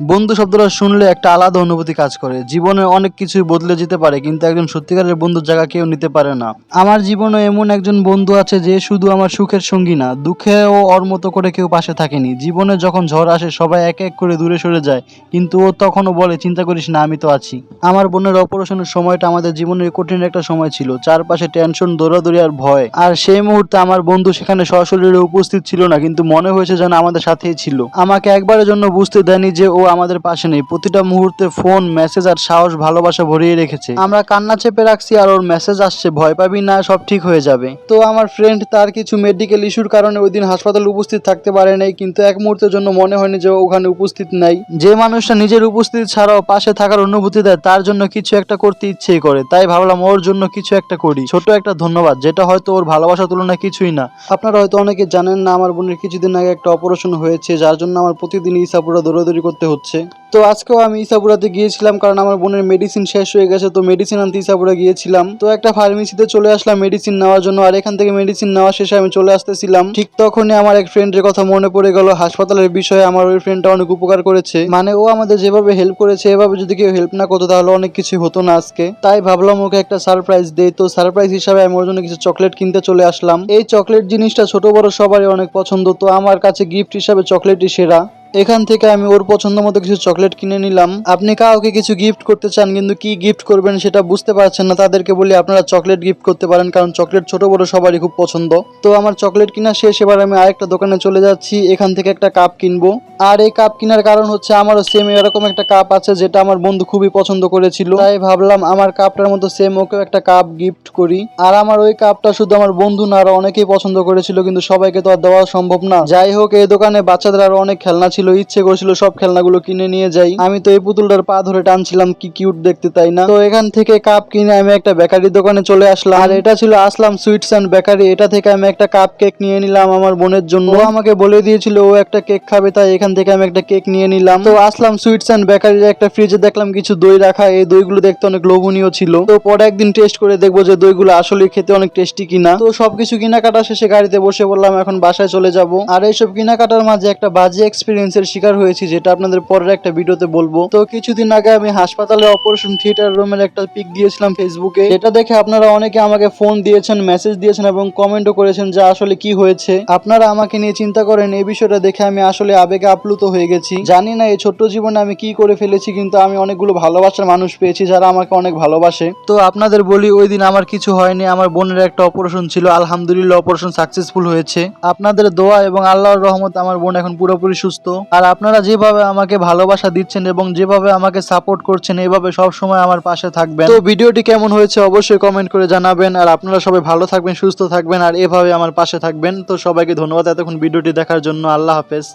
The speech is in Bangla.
বন্ধু শব্দটা শুনলে একটা আলাদা অনুভূতি কাজ করে। জীবনে অনেক কিছুই বদলে যেতে পারে, কিন্তু একজন সত্যিকারের বন্ধুর জায়গা কেউ নিতে পারে না। আমার জীবনে এমন একজন বন্ধু আছে যে শুধু আমার সুখের সঙ্গী না দুঃখেও ওর মতো করে কেউ পাশে থাকেনি। জীবনে যখন ঝড় আসে, সবাই এক এক করে দূরে সরে যায়, কিন্তু ও তখনও বলে, চিন্তা করিস না, আমি তো আছি। আমার বোনের অপারেশনের সময়টা আমাদের জীবনের কঠিন একটা সময় ছিল। চারপাশে টেনশন, দৌড়াদৌড়ি আর ভয়। আর সেই মুহূর্তে আমার বন্ধু সেখানে সশরীরে উপস্থিত ছিল না, কিন্তু মনে হয়েছে যেন আমাদের সাথেই ছিল। আমাকে একবারের জন্য বুঝতে দেয়নি যে ও আমাদের পাশে নেই। প্রতিটা মুহূর্তে ফোন, মেসেজ আর সাহস, ভালোবাসা ভরিয়ে রেখেছে। আমরা কান্না চেপে রাখছি আর ওর মেসেজ আসছে। ভয় পাবি না, সব ঠিক হয়ে যাবে। তো আমার ফ্রেন্ড তার কিছু মেডিকেল ইস্যুর কারণে ওই দিন হাসপাতালে উপস্থিত থাকতে পারে নাই, কিন্তু এক মুহূর্তের জন্য মনে হয়নি যে ওখানে উপস্থিত নাই। যে মানুষটা নিজের উপস্থিতি ছাড়াও পাশে থাকার অনুভূতি দেয়, তার জন্য কিছু একটা করতে ইচ্ছেই করে। তাই ভাবলাম ওর জন্য কিছু একটা করি। ছোট একটা ধন্যবাদ, যেটা হয়তো ওর ভালোবাসার তুলনায় কিছুই না। আপনারা হয়তো অনেকে জানেন না, আমার বোনের কিছুদিন আগে একটা অপারেশন হয়েছে, যার জন্য আমার প্রতিদিন ইসাপুরা দৌড়াদৌড়ি করতে হচ্ছে। তো আজকেও আমি ইসাপুরাতে গিয়েছিলাম কারণ আমার বোনের মেডিসিন শেষ হয়ে গেছে, তো মেডিসিন আনতে ইসাপুরা গিয়েছিলাম। তো একটা ফার্মেসিতে চলে আসলাম মেডিসিন নেওয়ার জন্য, আর এখান থেকে মেডিসিন নেওয়া শেষে আমি চলে আসতেছিলাম। ঠিক তখনই আমার এক ফ্রেন্ডের কথা মনে পড়ে গেল, হাসপাতালের বিষয়ে আমার ওই ফ্রেন্ডটা অনেক উপকার করেছে। মানে ও আমাদের যেভাবে হেল্প করেছে, এভাবে যদি কেউ হেল্প না করতো তাহলে অনেক কিছু হতো না আজকে। তাই ভাবলাম ওকে একটা সারপ্রাইজ দেই, তো সারপ্রাইজ হিসাবে আমি ওর জন্য কিছু চকলেট কিনতে চলে আসলাম। এই চকলেট জিনিসটা ছোট বড় সবারই অনেক পছন্দ, তো আমার কাছে গিফট হিসাবে চকলেটই সেরা। এখান থেকে আমি ওর পছন্দ মতো কিছু চকলেট কিনে নিলাম। আপনি কাউকে কিছু গিফট করতে চান, কিন্তু কি গিফট করবেন সেটা বুঝতে পারছেন না। তাদেরকে বলি, আপনারা চকলেট গিফট করতে পারেন, কারণ চকলেট ছোট বড় সবারই খুব পছন্দ। তো আমার চকলেট কিনা শেষ, এবার আমি আরেকটা দোকানে চলে যাচ্ছি। এখান থেকে একটা কাপ কিনবো। আর এই কাপ কেনার কারণ হচ্ছে, আমারও সেম এরকম একটা কাপ আছে, যেটা আমার বন্ধু খুবই পছন্দ করেছিল। তাই ভাবলাম, আমার কাপটার মতো সেম ওকেও একটা কাপ গিফট করি। আর আমার ওই কাপটা শুধু আমার বন্ধু না, আরও অনেকেই পছন্দ করেছিল, কিন্তু সবাইকে তো আর দেওয়া সম্ভব না। যাই হোক, এই দোকানে বাচ্চাদের আরও অনেক খেলনা ছিল ইচ্ছে করেছিল সব খেলনাগুলো কিনে নিয়ে যাই। আমি তো এই পুতুলটার পা ধরে টানছিলাম, কি কিউট দেখতে, তাই না? তো এখান থেকে কাপ কিনে আমি একটা বেকারি দোকানে চলে আসলাম। আর এটা ছিল আসলাম সুইটস অ্যান্ড বেকারি এটা থেকে আমি একটা কাপ কেক নিয়ে নিলাম আমার বোনের জন্য। ও আমাকে বলে দিয়েছিল, ও একটা কেক খাবে তাই এখান থেকে আমি একটা কেক নিয়ে নিলাম। তো আসলাম সুইটস অ্যান্ড বেকারির একটা ফ্রিজে দেখলাম কিছু দই রাখা। এই দইগুলো দেখতে অনেক লোভনীয় ছিল। তো পরে একদিন টেস্ট করে দেখব যে দইগুলো আসলে খেতে অনেক টেস্টি কিনা। তো সবকিছু কেনাকাটা শেষে গাড়িতে বসে বললাম, এখন বাসায় চলে যাব। আর এইসব কেনাকাটার মাঝে একটা বাজে এক্সপিরিয়েন্সের শিকার হয়েছি, যেটা আপনাদের পরের একটা ভিডিওতে বলব। তো কিছুদিন আগে আমি হাসপাতালে অপারেশন থিয়েটার রুমের একটা পিক দিয়েছিলাম ফেসবুকে এটা দেখে আপনারা অনেকে আমাকে ফোন দিয়েছেন মেসেজ দিয়েছেন এবং কমেন্টও করেছেন যে আসলে কি হয়েছে। আপনারা আমাকে নিয়ে চিন্তা করেন, এই বিষয়টা দেখে আমি আসলে আবেগে আপ্লুত হয়ে গেছি। জানি না এই ছোট্ট জীবনে আমি কি করে ফেলেছি, কিন্তু আমি অনেকগুলো ভালোবাসার মানুষ পেয়েছি, যারা আমাকে অনেক ভালোবাসে। তো আপনাদের বলি, ওই দিন আমার কিছু হয়নি, আমার বোনের একটা অপারেশন ছিল, আলহামদুলিল্লাহ অপারেশন সাকসেসফুল হয়েছে। আপনাদের দোয়া এবং আল্লাহর রহমত আমার বোন এখন পুরোপুরি সুস্থ। আর আপনারা যেভাবে আমাকে ভালোবাসা দিচ্ছেন এবং যেভাবে আমাকে সাপোর্ট করছেন, এভাবে সব সময় আমার পাশে থাকবেন। তো ভিডিওটি কেমন হয়েছে অবশ্যই কমেন্ট করে জানাবেন। আর আপনারা সবাই ভালো থাকবেন, সুস্থ থাকবেন, আর এভাবে আমার পাশে থাকবেন। তো সবাইকে ধন্যবাদ এতক্ষণ ভিডিওটি দেখার জন্য। আল্লাহ হাফেজ।